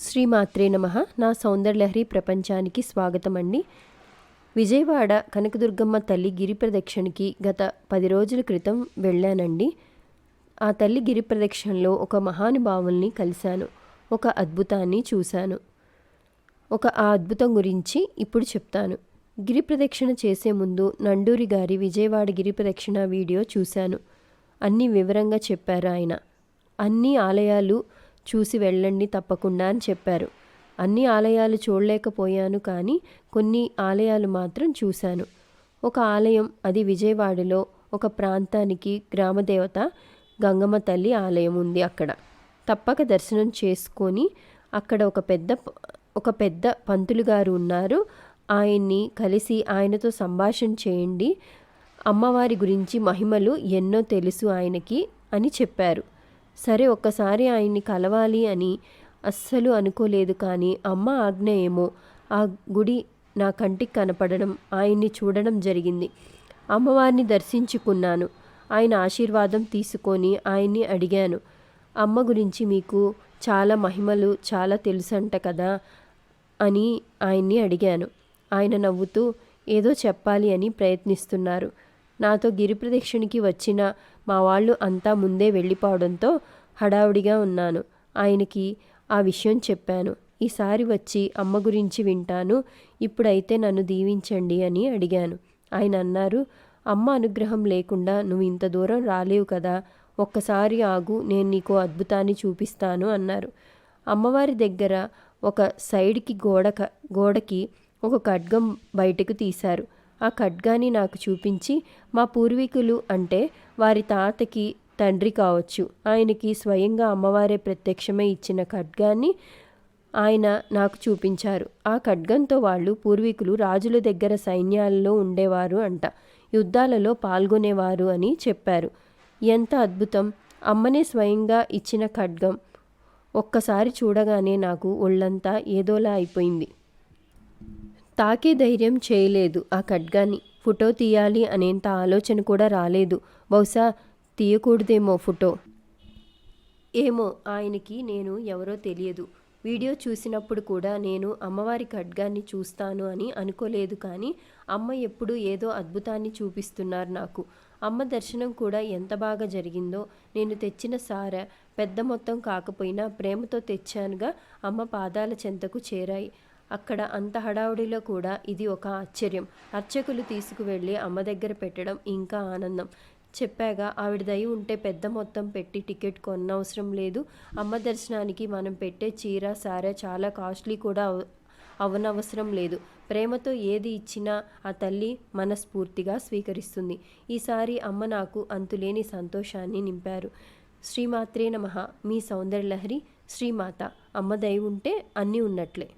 శ్రీ మాత్రే నమ. నా సౌందర్యలహరి ప్రపంచానికి స్వాగతం అండి. విజయవాడ కనకదుర్గమ్మ తల్లి గిరి ప్రదక్షిణకి గత పది రోజుల క్రితం వెళ్ళానండి. ఆ తల్లి గిరి ప్రదక్షిణలో ఒక మహానుభావుల్ని కలిశాను. ఒక అద్భుతాన్ని చూశాను. ఒక ఆ అద్భుతం గురించి ఇప్పుడు చెప్తాను. గిరి ప్రదక్షిణ చేసే ముందు నండూరి గారి విజయవాడ గిరి ప్రదక్షిణ వీడియో చూశాను. అన్నీ వివరంగా చెప్పారు ఆయన. అన్ని ఆలయాలు చూసి వెళ్ళండి తప్పకుండా అని చెప్పారు. అన్ని ఆలయాలు చూడలేకపోయాను కానీ కొన్ని ఆలయాలు మాత్రం చూశాను. ఒక ఆలయం అది విజయవాడలో ఒక ప్రాంతానికి గ్రామదేవత గంగమ్మ తల్లి ఆలయం ఉంది అక్కడ. తప్పక దర్శనం చేసుకొని అక్కడ ఒక పెద్ద ఒక పెద్ద పంతులు గారు ఉన్నారు. ఆయన్ని కలిసి ఆయనతో సంభాషణ చేయండి. అమ్మవారి గురించి మహిమలు ఎన్నో తెలుసు ఆయనకి అని చెప్పారు. సరే ఒక్కసారి ఆయన్ని కలవాలి అని అస్సలు అనుకోలేదు కానీ అమ్మ ఆజ్ఞ ఏమో ఆ గుడి నా కంటికి కనపడడం ఆయన్ని చూడడం జరిగింది. అమ్మవారిని దర్శించుకున్నాను. ఆయన ఆశీర్వాదం తీసుకొని ఆయన్ని అడిగాను. అమ్మ గురించి మీకు చాలా మహిమలు చాలా తెలుసంట కదా అని ఆయన్ని అడిగాను. ఆయన నవ్వుతూ ఏదో చెప్పాలి అని ప్రయత్నిస్తున్నారు. నాతో గిరిప్రదక్షిణికి వచ్చిన మా వాళ్ళు అంతా ముందే వెళ్ళిపోవడంతో హడావుడిగా ఉన్నాను. ఆయనకి ఆ విషయం చెప్పాను. ఈసారి వచ్చి అమ్మ గురించి వింటాను. ఇప్పుడైతే నన్ను దీవించండి అని అడిగాను. ఆయన అన్నారు అమ్మ అనుగ్రహం లేకుండా నువ్వు ఇంత దూరం రాలేవు కదా. ఒక్కసారి ఆగు నేను నీకు అద్భుతాన్ని చూపిస్తాను అన్నారు. అమ్మవారి దగ్గర ఒక సైడ్కి గోడ గోడకి ఒక ఖడ్గం బయటకు తీశారు. ఆ ఖడ్గాని నాకు చూపించి మా పూర్వీకులు అంటే వారి తాతకి తండ్రి కావచ్చు. ఆయనకి స్వయంగా అమ్మవారే ప్రత్యక్షమై ఇచ్చిన ఖడ్గాన్ని ఆయన నాకు చూపించారు. ఆ ఖడ్గంతో వాళ్ళు పూర్వీకులు రాజుల దగ్గర సైన్యాలలో ఉండేవారు అంట. యుద్ధాలలో పాల్గొనేవారు అని చెప్పారు. ఎంత అద్భుతం! అమ్మనే స్వయంగా ఇచ్చిన ఖడ్గం ఒక్కసారి చూడగానే నాకు ఒళ్ళంతా ఏదోలా అయిపోయింది. తాకే ధైర్యం చేయలేదు ఆ ఖడ్గాన్ని. ఫోటో తీయాలి అనేంత ఆలోచన కూడా రాలేదు. బహుశా తీయకూడదేమో ఫోటో. ఏమో ఆయనకి నేను ఎవరో తెలియదు. వీడియో చూసినప్పుడు కూడా నేను అమ్మవారి ఖడ్గాన్ని చూస్తాను అని అనుకోలేదు కానీ అమ్మ ఎప్పుడు ఏదో అద్భుతాన్ని చూపిస్తున్నారు నాకు. అమ్మ దర్శనం కూడా ఎంత బాగా జరిగిందో నేను తెచ్చిన సార పెద్ద మొత్తం కాకపోయినా ప్రేమతో తెచ్చానుగా అమ్మ పాదాల చెంతకు చేరాయి. అక్కడ అంత హడావుడిలో కూడా ఇది ఒక ఆశ్చర్యం. అర్చకులు తీసుకువెళ్ళి అమ్మ దగ్గర పెట్టడం ఇంకా ఆనందం. చెప్పాగా ఆవిడ దయ ఉంటే పెద్ద మొత్తం పెట్టి టికెట్ కొనవసరం లేదు. అమ్మ దర్శనానికి మనం పెట్టే చీర సారే చాలా కాస్ట్లీ కూడా అవనవసరం లేదు. ప్రేమతో ఏది ఇచ్చినా ఆ తల్లి మనస్ఫూర్తిగా స్వీకరిస్తుంది. ఈసారి అమ్మ నాకు అంతులేని సంతోషాన్ని నింపారు. శ్రీమాత్రే నమ. మీ సౌందర్యలహరి శ్రీమాత. అమ్మ దయ ఉంటే అన్నీ ఉన్నట్లే.